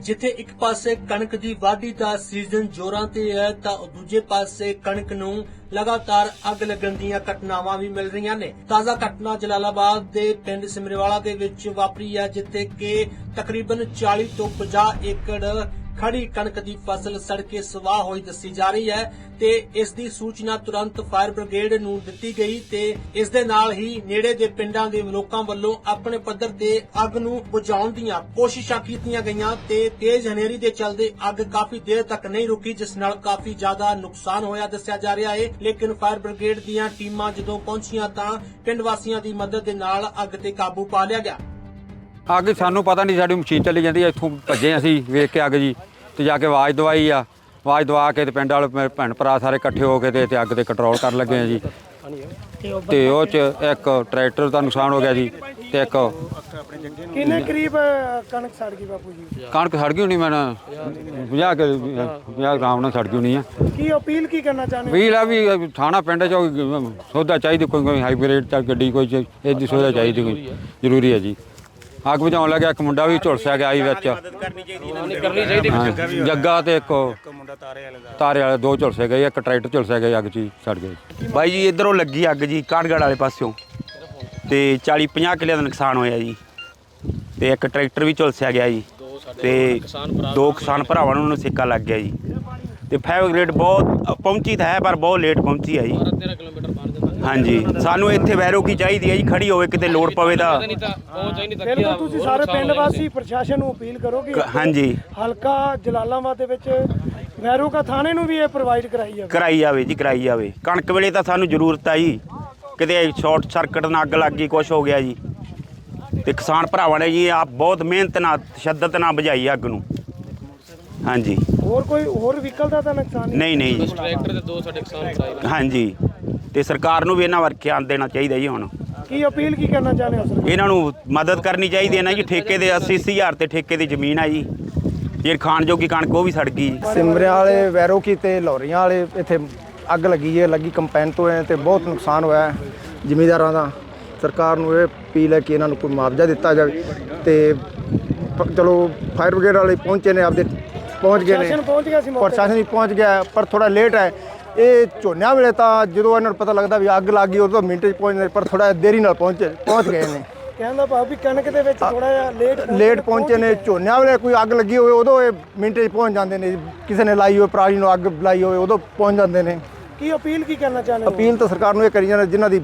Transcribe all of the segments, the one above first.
ਜਿੱਥੇ ਇੱਕ ਪਾਸੇ ਕਣਕ ਦੀ ਵਾਢੀ ਦਾ ਸੀਜ਼ਨ ਜ਼ੋਰਾਂ ਤੇ ਹੈ, ਤਾਂ ਦੂਜੇ ਪਾਸੇ ਕਣਕ ਨੂੰ ਲਗਾਤਾਰ ਅੱਗ ਲੱਗਣ ਦੀਆਂ ਘਟਨਾਵਾਂ ਵੀ ਮਿਲ ਰਹੀਆਂ ਨੇ। ਤਾਜ਼ਾ ਘਟਨਾ ਜਲਾਲਾਬਾਦ ਦੇ ਪਿੰਡ ਸਿਮਰੇਵਾਲਾ ਦੇ ਵਿੱਚ ਵਾਪਰੀ ਹੈ, ਜਿੱਥੇ ਕਿ ਤਕਰੀਬਨ 40 ਤੋਂ 50 ਏਕੜ ਖੜੀ ਕਣਕ ਦੀ ਫਸਲ ਸੜ ਕੇ ਸਵਾਹ ਹੋਈ ਦੱਸੀ ਜਾ ਰਹੀ ਹੈ ਤੇ ਇਸ ਦੀ ਸੂਚਨਾ ਤੁਰੰਤ ਫਾਇਰ ਬ੍ਰਿਗੇਡ ਨੂੰ ਦਿੱਤੀ ਗਈ ਤੇ ਇਸ ਦੇ ਨਾਲ ਹੀ ਨੇੜੇ ਦੇ ਪਿੰਡਾਂ ਦੇ ਲੋਕਾਂ ਵੱਲੋਂ ਆਪਣੇ ਪੱਧਰ ਤੇ ਅੱਗ ਨੂੰ ਬੁਝਾਉਣ ਦੀਆਂ ਕੋਸ਼ਿਸ਼ਾਂ ਕੀਤੀਆਂ ਗਈਆਂ ਤੇ ਤੇਜ਼ ਹਨੇਰੀ ਦੇ ਚਲਦੇ ਅੱਗ ਕਾਫੀ ਦੇਰ ਤੱਕ ਨਹੀਂ ਰੁਕੀ, ਜਿਸ ਨਾਲ ਕਾਫੀ ਜ਼ਿਆਦਾ ਨੁਕਸਾਨ ਹੋਇਆ ਦੱਸਿਆ ਜਾ ਰਿਹਾ ਹੈ। ਲੇਕਿਨ ਫਾਇਰ ਬ੍ਰਿਗੇਡ ਦੀਆਂ ਟੀਮਾਂ ਜਦੋਂ ਪਹੁੰਚੀਆਂ ਤਾਂ ਪਿੰਡ ਵਾਸੀਆਂ ਦੀ ਮਦਦ ਦੇ ਨਾਲ ਅੱਗ ਤੇ ਕਾਬੂ ਪਾ ਲਿਆ ਗਿਆ। ਅੱਗ ਸਾਨੂੰ ਪਤਾ ਨਹੀਂ ਸਾਡੀ ਮਸ਼ੀਨ ਚੱਲੀ ਜਾਂਦੀ ਹੈ, ਇੱਥੋਂ ਭੱਜੇ ਅਸੀਂ, ਵੇਖ ਕੇ ਅੱਗ ਜੀ। ਤੇ ਜਾ ਕੇ ਆਵਾਜ਼ ਦਵਾਈ ਆ। ਆਵਾਜ਼ ਦਵਾ ਕੇ ਤੇ ਪਿੰਡ ਵਾਲੇ ਮੇਰੇ ਭੈਣ ਭਰਾ ਸਾਰੇ ਇਕੱਠੇ ਹੋ ਕੇ ਤੇ ਇੱਥੇ ਅੱਗ ਤੇ ਕੰਟਰੋਲ ਕਰਨ ਲੱਗੇ ਆ ਜੀ। ਤੇ ਉਹ ਚ ਇੱਕ ਟਰੈਕਟਰ ਦਾ ਨੁਕਸਾਨ ਹੋ ਗਿਆ ਜੀ ਤੇ ਇੱਕ ਕਿੰਨੇ ਕਰੀਬ ਕਣਕ ਸੜ ਗਈ ਬਾਪੂ ਜੀ? ਕਣਕ ਸੜ ਗਈ ਹੋਣੀ ਮੈਂ 50 ਕੇ 50 ਗ੍ਰਾਮ ਨਾਲ ਸੜ ਗਈ ਹੋਣੀ ਆ। ਕੀ ਅਪੀਲ ਕੀ ਕਰਨਾ ਚਾਹੁੰਦੇ ਵੀਲ ਆ ਵੀ ਥਾਣਾ ਪਿੰਡ ਚ ਸੌਦਾ ਚਾਹੀਦੀ ਕੋਈ ਕੋਈ ਹਾਈਬ੍ਰਿਡ ਚ ਗੱਡੀ ਕੋਈ ਇਹਦੀ ਸੌਦਾ ਚਾਹੀਦੀ ਕੋਈ ਜ਼ਰੂਰੀ ਹੈ ਜੀ। ਅੱਗ ਬੁਝਾਉਣ ਲੱਗਿਆ ਇੱਕ ਮੁੰਡਾ ਵੀ ਝੁਲਸਿਆ ਗਿਆ ਜੀ ਵਿੱਚ। ਜੱਗਾ ਤੇ ਇੱਕ ਮੁੰਡਾ ਤਾਰੇ ਵਾਲੇ ਦੋ। ਝੁਲਸੇ ਗਏ ਇੱਕ ਟਰੈਕਟਰ ਝੁਲਸਿਆ ਗਿਆ ਅੱਗ ਚ ਹੀ ਸੜ ਗਏ। ਬਾਈ ਜੀ ਇਧਰੋਂ ਲੱਗੀ ਅੱਗ ਜੀ ਕਾਠਗੜ੍ਹ ਵਾਲੇ ਪਾਸਿਓਂ। ਤੇ 40 50 ਕਿੱਲੇ ਦਾ ਨੁਕਸਾਨ ਹੋਇਆ ਜੀ। ਤੇ ਇੱਕ ਟਰੈਕਟਰ ਵੀ ਝੁਲਸਿਆ ਗਿਆ ਜੀ। ਤੇ ਦੋ ਕਿਸਾਨ ਭਰਾਵਾਂ ਨੂੰ ਸਿੱਕਾ ਲੱਗ ਗਿਆ ਜੀ। ਤੇ ਫਾਇਰ ਗ੍ਰੇਡ ਬਹੁਤ ਪਹੁੰਚੀ ਤਾਂ ਹੈ ਪਰ ਬਹੁਤ ਲੇਟ ਪਹੁੰਚੀ ਹੈ ਜੀ। ਹਾਂਜੀ। ਸਾਨੂੰ ਇੱਥੇ ਵੈਰੋ ਕੀ ਚਾਹੀਦੀ ਹੈ ਜੀ? ਖੜੀ ਹੋਵੇ ਕਿਤੇ ਲੋੜ ਪਵੇ ਤਾਂ। ਬਿਲਕੁਲ ਤੁਸੀਂ ਸਾਰੇ ਪਿੰਡ ਵਾਸੀ ਪ੍ਰਸ਼ਾਸਨ ਨੂੰ ਅਪੀਲ ਕਰੋ ਕਿ ਹਾਂਜੀ। ਹਲਕਾ ਜਲਾਲਾਬਾਦ ਦੇ ਵਿੱਚ ਵੈਰੋਕਾ ਥਾਣੇ ਨੂੰ ਵੀ ਇਹ ਪ੍ਰੋਵਾਈਡ ਕਰਾਈ ਜਾਵੇ। ਕਰਾਈ ਜਾਵੇ ਜੀ ਕਰਾਈ ਜਾਵੇ। ਕਣਕ ਵੇਲੇ ਤਾਂ ਸਾਨੂੰ ਜ਼ਰੂਰਤ ਆ ਜੀ। ਕਿਤੇ ਸ਼ਾਰਟ ਸਰਕਟ ਨਾਲ ਅੱਗ ਲੱਗ ਗਈ ਕੁਛ ਹੋ ਗਿਆ ਜੀ। ਤੇ ਕਿਸਾਨ ਭਰਾਵਾਂ ਨੇ ਜੀ ਆਪ ਬਹੁਤ ਮਿਹਨਤ ਨਾਲ ਤਸ਼ੱਦਦ ਨਾਲ ਬੁਝਾਈ ਅੱਗ ਨੂੰ। ਹਾਂਜੀ। ਹੋਰ ਕੋਈ ਹੋਰ ਵਹੀਕਲ ਦਾ ਤਾਂ ਨੁਕਸਾਨ ਨਹੀਂ ਨਹੀਂ ਜੀ ਟਰੈਕਟਰ ਦੇ ਦੋ ਸਾਡੇ ਕਿਸਾਨ ਹਾਂਜੀ। ਤੇ ਸਰਕਾਰ ਨੂੰ ਵੀ ਇਹਨਾਂ ਵੱਲ ਧਿਆਨ ਦੇਣਾ ਚਾਹੀਦਾ ਜੀ ਹੁਣ। ਕੀ ਅਪੀਲ ਕੀ ਕਰਨਾ ਚਾਹੁੰਦੇ ਹੋ ਸਰ ਇਹਨਾਂ ਨੂੰ ਮਦਦ ਕਰਨੀ ਚਾਹੀਦੀ ਹੈ ਨਾ ਜੀ ਠੇਕੇ ਦੇ 80 ਅੱਸੀ ਹਜ਼ਾਰ ਤੇ ਠੇਕੇ ਦੀ ਜ਼ਮੀਨ ਆ ਜੀ। ਜੇ ਖਾਣ ਜੋਗੀ ਕਣਕ ਉਹ ਵੀ ਸੜ ਗਈ ਜੀ। ਸਿਮਰਿਆਂ ਵਾਲੇ ਵੈਰੋਕੀ ਤੇ ਲੌਰੀਆਂ ਵਾਲੇ ਇੱਥੇ ਅੱਗ ਲੱਗੀ ਹੈ ਲੱਗੀ ਕੰਪੈਨ ਤੋਂ ਹੈ ਤੇ ਬਹੁਤ ਨੁਕਸਾਨ ਹੋਇਆ ਹੈ ਜ਼ਿਮੀਂਦਾਰਾਂ ਦਾ। ਸਰਕਾਰ ਨੂੰ ਇਹ ਅਪੀਲ ਹੈ ਕਿ ਇਹਨਾਂ ਨੂੰ ਕੋਈ ਮੁਆਵਜ਼ਾ ਦਿੱਤਾ ਜਾਵੇ ਤੇ ਪ- ਚਲੋ ਫਾਇਰ ਬ੍ਰਿਗੇਡ ਵਾਲੇ ਪਹੁੰਚੇ ਨੇ ਆਪਦੇ ਪਹੁੰਚ ਗਏ ਪ੍ਰਸ਼ਾਸਨ ਨੇ ਪਹੁੰਚ ਗਿਆ ਸੀ ਮੌਕੇ ਤੇ। ਪ੍ਰਸ਼ਾਸਨ ਵੀ ਪਹੁੰਚ ਗਿਆ ਪਰ ਥੋੜਾ ਲੇਟ ਹੈ। ਇਹ ਝੋਨਿਆਂ ਵੇਲੇ ਤਾਂ ਜਦੋਂ ਇਹਨਾਂ ਨੂੰ ਪਤਾ ਲੱਗਦਾ ਵੀ ਅੱਗ ਲੱਗ ਗਈ ਉਦੋਂ ਮਿੰਟ 'ਚ ਪਹੁੰਚਦੇ ਪਰ ਥੋੜਾ ਦੇਰੀ ਨਾਲ ਪਹੁੰਚੇ ਪਹੁੰਚ ਗਏ ਨੇ। ਕਹਿਣ ਦਾ ਭਾਵ ਵੀ ਕਣਕ ਦੇ ਵਿੱਚ ਥੋੜਾ ਜਿਹਾ ਲੇਟ ਲੇਟ ਪਹੁੰਚੇ ਨੇ ਝੋਨਿਆਂ ਵੇਲੇ ਕੋਈ ਅੱਗ ਲੱਗੀ ਹੋਵੇ ਉਦੋਂ ਇਹ ਮਿੰਟ 'ਚ ਪਹੁੰਚ ਜਾਂਦੇ ਨੇ ਕਿਸੇ ਨੇ ਲਾਈ ਹੋਵੇ ਪਰਾਲੀ ਨੂੰ ਅੱਗ ਲਾਈ ਹੋਵੇ ਉਦੋਂ ਪਹੁੰਚ ਜਾਂਦੇ ਨੇ। ਕੀ ਅਪੀਲ ਕੀ ਕਰਨਾ ਚਾਹੁੰਦੇ ਹੋ? ਅਪੀਲ ਤਾਂ ਸਰਕਾਰ ਨੂੰ ਇਹ ਕਰੀ ਜਾਂਦੇ ਜਿਨ੍ਹਾਂ ਦੀ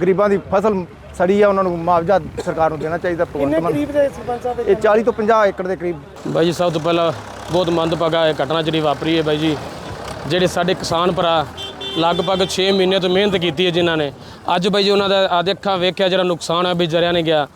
ਗਰੀਬਾਂ ਦੀ ਫਸਲ ਸੜੀ ਆ ਉਹਨਾਂ ਨੂੰ ਮੁਆਵਜ਼ਾ ਸਰਕਾਰ ਨੂੰ ਦੇਣਾ ਚਾਹੀਦਾ ਕਿੰਨੇ ਕਰੀਬ ਦੇ ਸਰਪੰਚ ਸਾਹਿਬ ਦੇ ਇਹ 40 ਤੋਂ 50 ਏਕੜ ਦੇ ਕਰੀਬ। ਬਾਈ ਜੀ ਸਭ ਤੋਂ ਪਹਿਲਾਂ ਬਹੁਤ ਮੰਦਭਾਗਾ ਇਹ ਘਟਨਾ ਜਿਹੜੀ ਵਾਪਰੀ ਹੈ ਬਾਈ ਜੀ। ਜਿਹੜੇ ਸਾਡੇ ਕਿਸਾਨ ਭਰਾ ਲਗਭਗ 6 ਮਹੀਨੇ ਤੋਂ ਮਿਹਨਤ ਕੀਤੀ ਹੈ ਜਿਨ੍ਹਾਂ ਨੇ। ਅੱਜ ਬਾਈ ਜੀ ਉਹਨਾਂ ਦਾ ਆਦੇ ਅੱਖਾਂ ਵੇਖਿਆ ਜਿਹੜਾ ਨੁਕਸਾਨ ਹੈ ਬਈ ਜਰਿਆ ਨੇ ਗਿਆ।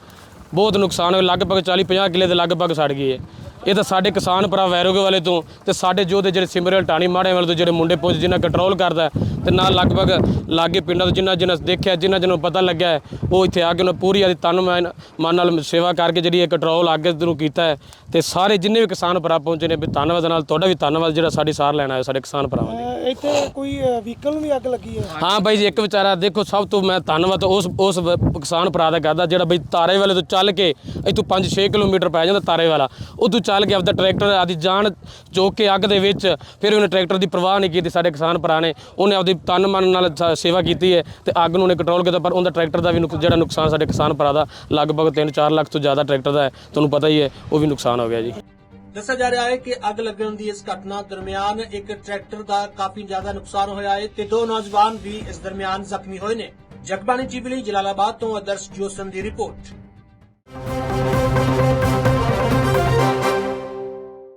ਬਹੁਤ ਨੁਕਸਾਨ ਹੋਇਆ, ਲਗਭਗ 40 50 ਕਿੱਲੇ ਦੇ ਲਗਭਗ ਸੜ ਗਈ ਹੈ। ਇਹ ਤਾਂ ਸਾਡੇ ਕਿਸਾਨ ਭਰਾ ਵੈਰੋਗੇ ਵਾਲੇ ਤੋਂ ਤੇ ਸਾਡੇ ਜੋ ਦੇ ਜਿਹੜੇ ਸਿਮਰਲ ਟਾਣੀ ਮਾੜੇ ਵਾਲੇ ਤੋਂ ਜਿਹੜੇ ਮੁੰਡੇ ਪਹੁੰਚ ਜਿਨ੍ਹਾਂ ਕੰਟਰੋਲ ਕਰਦਾ ਤੇ ਨਾਲ ਲਗਭਗ ਲਾਗੇ ਪਿੰਡਾਂ ਤੋਂ ਜਿਨ੍ਹਾਂ ਜਿਨ੍ਹਾਂ ਦੇਖਿਆ ਜਿਨ੍ਹਾਂ ਜਿਹਨੂੰ ਪਤਾ ਲੱਗਿਆ ਉਹ ਇੱਥੇ ਆ ਕੇ ਉਹਨਾਂ ਪੂਰੀ ਆਦੀ ਤਨ ਮਨ ਨਾਲ ਸੇਵਾ ਕਰਕੇ ਜਿਹੜੀ ਇਹ ਕੰਟਰੋਲ ਅੱਗੇ ਨੂੰ ਕੀਤਾ ਹੈ ਤੇ ਸਾਰੇ ਜਿੰਨੇ ਵੀ ਕਿਸਾਨ ਭਰਾ ਪਹੁੰਚੇ ਨੇ ਵੀ ਧੰਨਵਾਦ ਨਾਲ ਤੁਹਾਡਾ ਵੀ ਧੰਨਵਾਦ ਜਿਹੜਾ ਸਾਡੀ ਸਾਰ ਲੈਣ ਆਏ ਸਾਡੇ ਕਿਸਾਨ ਭਰਾਵਾਂ ਦੀ। ਇੱਥੇ ਕੋਈ ਵਹੀਕਲ ਨੂੰ ਵੀ ਅੱਗ ਲੱਗੀ ਹੈ? ਹਾਂ ਬਾਈ ਜੀ ਇੱਕ ਵਿਚਾਰਾ ਦੇਖੋ ਸਭ ਤੋਂ ਮੈਂ ਧੰਨਵਾਦ ਉਸ ਉਸ ਕਿਸਾਨ ਭਰਾ ਦਾ ਕਰਦਾ ਜਿਹੜਾ ਬਈ ਤਾਰੇ ਵਾਲੇ ਤੋਂ ਚੱਲ ਕੇ ਇੱਥੋਂ 5-6 ਕਿਲੋਮੀਟਰ ਪੈ ਜਾਂਦਾ ਤਾਰੇ ਵਾਲਾ ਉਦੋਂ ਚੱਲ ਕੇ ਆਪਦਾ ਟਰੈਕਟਰ ਆਦੀ ਜਾਨ ਚੋਕ ਕੇ ਅੱਗ ਦੇ ਵਿੱਚ, ਫਿਰ ਉਹਨੇ ਟਰੈਕਟਰ ਦੀ ਪਰਵਾਹ ਨਹੀਂ ਕੀਤੀ ਸਾਡੇ ਕਿਸਾਨ ਭਰਾ ਨੇ। ਉਹਨੇ ਆਪਦੀ ਤਨ ਮਨ ਨਾਲ ਸ- ਸੇਵਾ ਕੀਤੀ ਹੈ ਤੇ ਅੱਗ ਨੂੰ ਉਹਨੇ ਕੰਟਰੋਲ ਕੀਤਾ, ਪਰ ਉਹਦਾ ਟਰੈਕਟਰ ਦਾ ਵੀ ਨੁਕ- ਜਿਹੜਾ ਨੁਕਸਾਨ ਸਾਡੇ ਕਿਸਾਨ ਭਰਾ ਦਾ ਲਗਭਗ 3-4 ਲੱਖ ਤੋਂ ਜ਼ਿਆਦਾ ਟਰੈਕਟਰ ਦਾ ਹੈ, ਤੁਹਾਨੂੰ ਪਤਾ ਹੀ ਹੈ, ਉਹ ਵੀ ਨੁਕਸਾਨ ਹੋ ਗਿਆ ਜੀ। ਦੱਸਿਆ ਜਾ ਰਿਹਾ ਹੈ ਕਿ ਅੱਗ ਲੱਗਣ ਦੀ ਇਸ ਘਟਨਾ ਦਰਮਿਆਨ ਇੱਕ ਟਰੈਕਟਰ ਦਾ ਕਾਫੀ ਜ਼ਿਆਦਾ ਨੁਕਸਾਨ ਹੋਇਆ ਹੈ ਤੇ ਦੋ ਨੌਜਵਾਨ ਵੀ ਇਸ ਦਰਮਿਆਨ ਜ਼ਖਮੀ ਹੋਏ ਨੇ। ਜਗਬਾਣੀ ਟੀਵੀ ਲਈ ਜਲਾਲਾਬਾਦ ਤੋਂ ਆਦਰਸ਼ ਜੋਸਨ ਦੀ ਰਿਪੋਰਟ।